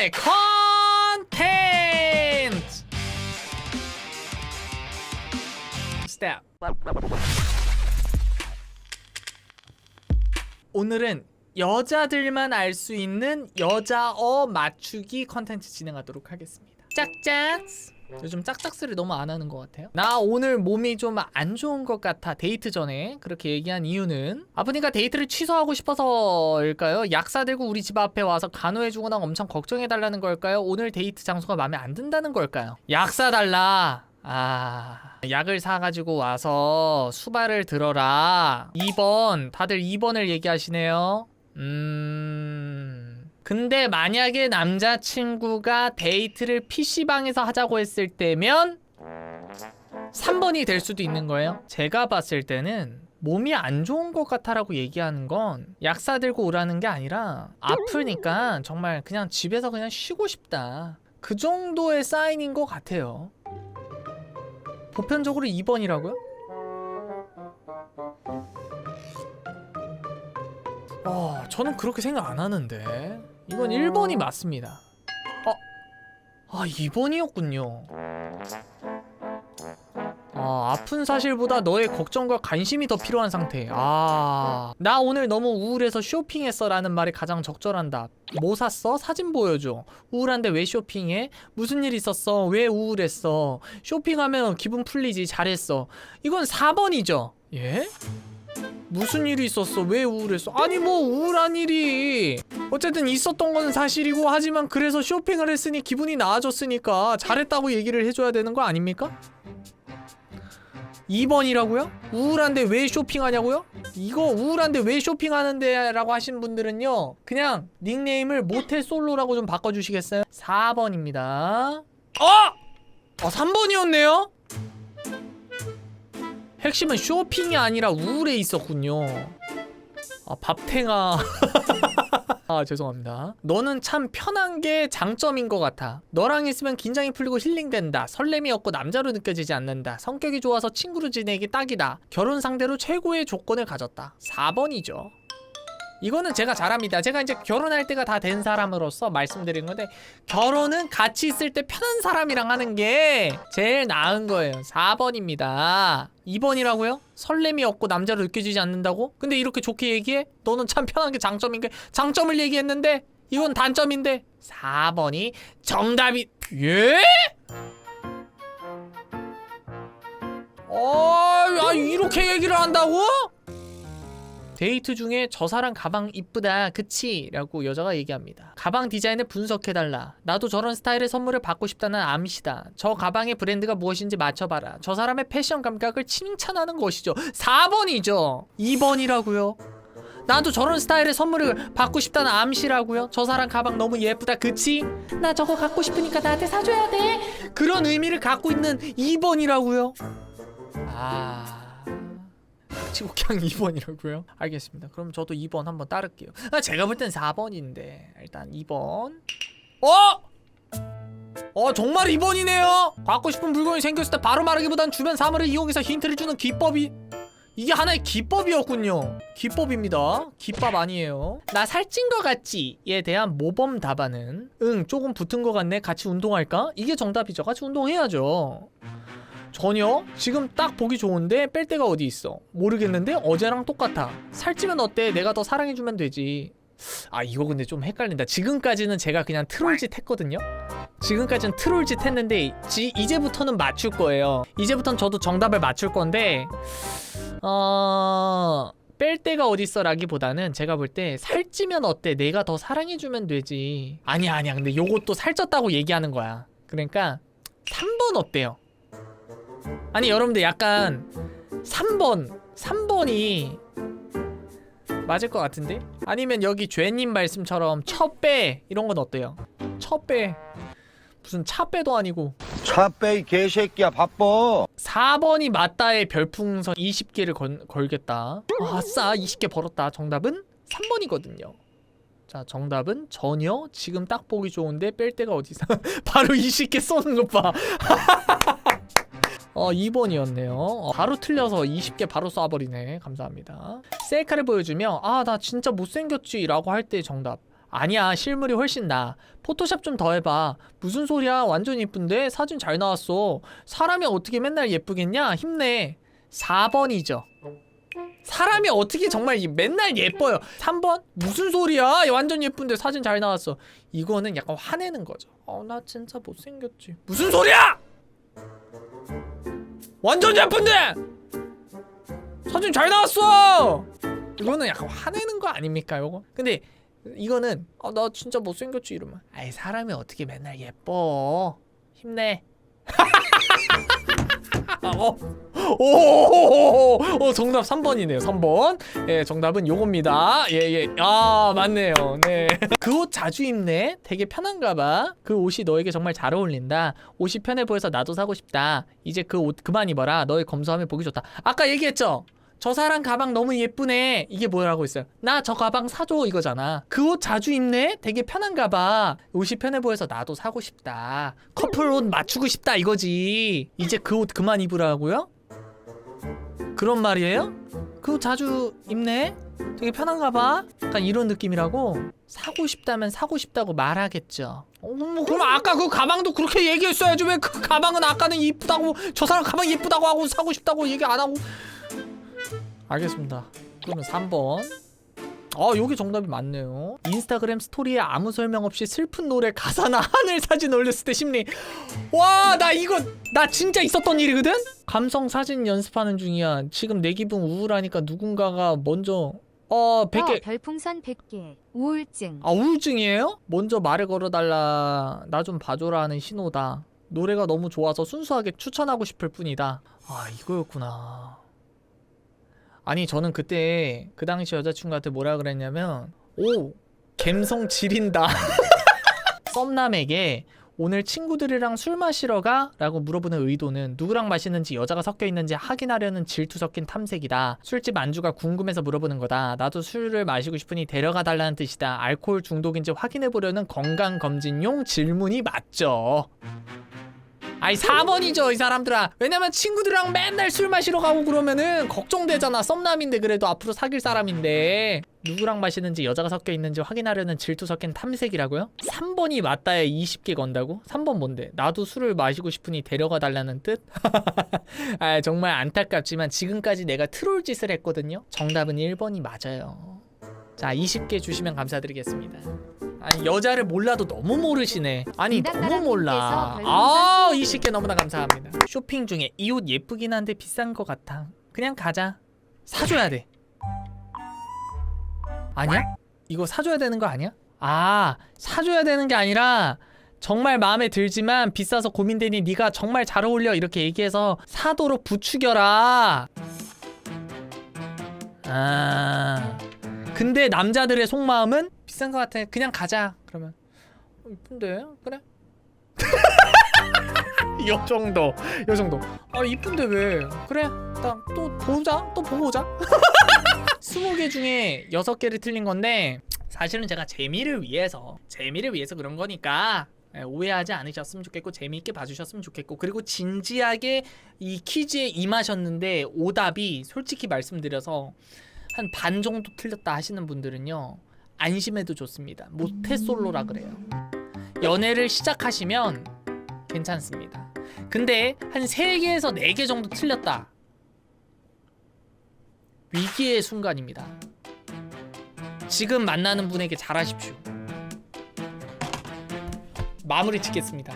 오늘의 컨텐츠. 스텝. 오늘은 여자들만 알 수 있는 여자어 맞추기 컨텐츠 진행하도록 하겠습니다 짝짝 요즘 짝짝스를 너무 안 하는 것 같아요. 나 오늘 몸이 좀 안 좋은 것 같아. 데이트 전에 그렇게 얘기한 이유는 아프니까 데이트를 취소하고 싶어서일까요? 약사 들고 우리 집 앞에 와서 간호해주거나 엄청 걱정해달라는 걸까요? 오늘 데이트 장소가 마음에 안 든다는 걸까요? 약사 달라. 아, 약을 사가지고 와서 수발을 들어라. 2번, 다들 2번을 얘기하시네요. 음. 근데 만약에 남자친구가 데이트를 PC방에서 하자고 했을 때면 3번이 될 수도 있는 거예요. 제가 봤을 때는 몸이 안 좋은 것 같아라고 얘기하는 건 약사 들고 오라는 게 아니라 아프니까 정말 그냥 집에서 그냥 쉬고 싶다. 그 정도의 사인인 것 같아요. 보편적으로 2번이라고요? 저는 그렇게 생각 안 하는데. 이건 1번이 맞습니다. 어, 아, 2번이었군요. 아, 아픈 사실보다 너의 걱정과 관심이 더 필요한 상태. 아, 나 오늘 너무 우울해서 쇼핑했어 라는 말이 가장 적절한다. 뭐 샀어? 사진 보여줘. 우울한데 왜 쇼핑해? 무슨 일 있었어? 왜 우울했어? 쇼핑하면 기분 풀리지. 잘했어. 이건 4번이죠. 예? 무슨 일이 있었어? 왜 우울했어? 아니 뭐 우울한 일이 어쨌든 있었던 건 사실이고 하지만 그래서 쇼핑을 했으니 기분이 나아졌으니까 잘했다고 얘기를 해줘야 되는 거 아닙니까? 2번이라고요? 우울한데 왜 쇼핑하냐고요? 이거 우울한데 왜 쇼핑하는데 라고 하신 분들은요 그냥 닉네임을 모텔 솔로라고 좀 바꿔주시겠어요? 4번입니다 어! 어 3번이었네요? 핵심은 쇼핑이 아니라 우울에 있었군요. 아, 밥탱아. 아, 죄송합니다. 너는 참 편한 게 장점인 것 같아. 너랑 있으면 긴장이 풀리고 힐링된다. 설렘이 없고 남자로 느껴지지 않는다. 성격이 좋아서 친구로 지내기 딱이다. 결혼 상대로 최고의 조건을 가졌다. 4번이죠. 이거는 제가 잘합니다. 제가 이제 결혼할 때가 다 된 사람으로서 말씀드린 건데 결혼은 같이 있을 때 편한 사람이랑 하는 게 제일 나은 거예요. 4번입니다. 2번이라고요? 설렘이 없고 남자로 느껴지지 않는다고? 근데 이렇게 좋게 얘기해? 너는 참 편한 게 장점인 게 장점을 얘기했는데 이건 단점인데 4번이 정답이 예? 어, 아, 이렇게 얘기를 한다고? 데이트 중에 저 사람 가방 이쁘다 그치? 라고 여자가 얘기합니다. 가방 디자인을 분석해달라. 나도 저런 스타일의 선물을 받고 싶다는 암시다. 저 가방의 브랜드가 무엇인지 맞춰봐라. 저 사람의 패션 감각을 칭찬하는 것이죠. 4번이죠. 2번이라고요? 나도 저런 스타일의 선물을 받고 싶다는 암시라고요? 저 사람 가방 너무 예쁘다 그치? 나 저거 갖고 싶으니까 나한테 사줘야 돼. 그런 의미를 갖고 있는 2번이라고요? 아... 치고 그냥 2번이라고요? 알겠습니다. 그럼 저도 2번 한번 따를게요. 아, 제가 볼 땐 4번인데 일단 2번. 어? 어 정말 2번이네요. 갖고 싶은 물건이 생겼을 때 바로 말하기보단 주변 사물을 이용해서 힌트를 주는 기법이 이게 하나의 기법이었군요. 기법입니다. 기법 아니에요. 나 살찐 거 같지?에 대한 모범 답안은 응 조금 붙은 거 같네. 같이 운동할까? 이게 정답이죠. 같이 운동해야죠. 전혀 지금 딱 보기 좋은데 뺄 데가 어디 있어? 모르겠는데 어제랑 똑같아. 살찌면 어때? 내가 더 사랑해주면 되지. 아 이거 근데 좀 헷갈린다. 지금까지는 제가 그냥 트롤짓 했거든요? 지금까지는 트롤짓 했는데 지, 이제부터는 맞출 거예요. 이제부터는 저도 정답을 맞출 건데 어... 뺄 데가 어딨어? 라기보다는 제가 볼 때 살찌면 어때? 내가 더 사랑해주면 되지. 아니야 아니야. 근데 요것도 살쪘다고 얘기하는 거야. 그러니까 3번 어때요 아니 여러분들 약간 3번 3번이 맞을 것 같은데? 아니면 여기 죄님 말씀처럼 첫배 이런 건 어때요? 첫배 무슨 차배도 아니고. 차빼이 개새끼야 바빠. 4번이 맞다의 별풍선 20개를 건, 걸겠다. 아싸 20개 벌었다. 정답은 3번이거든요. 자 정답은 전혀 지금 딱 보기 좋은데 뺄 데가 어디 있어? 바로 20개 쏘는 것봐 어 2번이었네요. 어, 바로 틀려서 20개 바로 쏴버리네. 감사합니다. 셀카를 보여주며 아 나 진짜 못생겼지 라고 할 때 정답. 아니야 실물이 훨씬 나. 포토샵 좀 더 해봐. 무슨 소리야? 완전 이쁜데? 사진 잘 나왔어. 사람이 어떻게 맨날 예쁘겠냐? 힘내. 4번이죠. 사람이 어떻게 정말 이- 맨날 예뻐요. 3번? 무슨 소리야? 완전 예쁜데 사진 잘 나왔어. 이거는 약간 화내는 거죠. 어 나 진짜 못생겼지. 무슨 소리야 완전 예쁜데! 사진 잘 나왔어! 이거는 약간 화내는 거 아닙니까 요거? 근데 이거는 아, 나 진짜 못생겼지 이러면. 아이 사람이 어떻게 맨날 예뻐? 힘내. 어, 오, 오, 정답 3번이네요. 3번. 예, 정답은 요겁니다. 예, 예. 아, 맞네요. 네. 그 옷 자주 입네. 되게 편한가 봐. 그 옷이 너에게 정말 잘 어울린다. 옷이 편해 보여서 나도 사고 싶다. 이제 그 옷 그만 입어라. 너의 검소함에 보기 좋다. 아까 얘기했죠? 저 사람 가방 너무 예쁘네. 이게 뭐라고 했어요? 나 저 가방 사줘 이거잖아. 그 옷 자주 입네. 되게 편한가 봐. 옷이 편해 보여서 나도 사고 싶다. 커플 옷 맞추고 싶다 이거지. 이제 그 옷 그만 입으라고요? 그런 말이에요? 그옷 자주 입네. 되게 편한가 봐. 약간 이런 느낌이라고. 사고 싶다면 사고 싶다고 말하겠죠. 어머, 그럼 아까 그 가방도 그렇게 얘기했어야지 왜 그 가방은 아까는 이쁘다고 저 사람 가방 이쁘다고 하고 사고 싶다고 얘기 안 하고 알겠습니다. 그러면 3번. 아, 여기 정답이 맞네요. 인스타그램 스토리에 아무 설명 없이 슬픈 노래 가사나 하늘 사진 올렸을 때 심리. 와, 나 이거 나 진짜 있었던 일이거든. 감성 사진 연습하는 중이야. 지금 내 기분 우울하니까 누군가가 먼저 어, 100개 어, 별풍선 100개. 우울증. 아, 우울증이에요? 먼저 말을 걸어달라. 나 좀 봐줘라 하는 신호다. 노래가 너무 좋아서 순수하게 추천하고 싶을 뿐이다. 아, 이거였구나. 아니, 저는 그때 그 당시 여자친구한테 뭐라 그랬냐면, 오, 갬성 지린다. 썸남에게 오늘 친구들이랑 술 마시러 가? 라고 물어보는 의도는 누구랑 마시는지 여자가 섞여 있는지 확인하려는 질투 섞인 탐색이다. 술집 안주가 궁금해서 물어보는 거다. 나도 술을 마시고 싶으니 데려가 달라는 뜻이다. 알코올 중독인지 확인해 보려는 건강 검진용 질문이 맞죠. 아이 4번이죠 이 사람들아 왜냐면 친구들이랑 맨날 술 마시러 가고 그러면은 걱정되잖아 썸남인데 그래도 앞으로 사귈 사람인데 누구랑 마시는지 여자가 섞여 있는지 확인하려는 질투 섞인 탐색이라고요? 3번이 맞다에 20개 건다고? 3번 뭔데? 나도 술을 마시고 싶으니 데려가 달라는 뜻? 아 정말 안타깝지만 지금까지 내가 트롤 짓을 했거든요 정답은 1번이 맞아요 자 20개 주시면 감사드리겠습니다 아니 여자를 몰라도 너무 모르시네. 아니 너무 몰라. 아 20개 너무나 감사합니다. 쇼핑 중에 이 옷 예쁘긴 한데 비싼 것 같아. 그냥 가자. 사줘야 돼. 아니야? 이거 사줘야 되는 거 아니야? 아 사줘야 되는 게 아니라 정말 마음에 들지만 비싸서 고민되니 네가 정말 잘 어울려 이렇게 얘기해서 사도록 부추겨라. 아. 근데 남자들의 속마음은 비싼 것 같아. 그냥 가자. 그러면. 어, 이쁜데? 그래? 요 정도. 요 정도. 아 이쁜데 왜? 그래. 일단 또 보자. 또 보고 오자. 20개 중에 6개를 틀린 건데 사실은 제가 재미를 위해서 재미를 위해서 그런 거니까 예, 오해하지 않으셨으면 좋겠고 재미있게 봐주셨으면 좋겠고 그리고 진지하게 이 퀴즈에 임하셨는데 오답이 솔직히 말씀드려서 한 반 정도 틀렸다 하시는 분들은요 안심해도 좋습니다. 모태솔로라 그래요. 연애를 시작하시면 괜찮습니다. 근데 한 3개에서 4개 정도 틀렸다. 위기의 순간입니다. 지금 만나는 분에게 잘하십시오. 마무리 짓겠습니다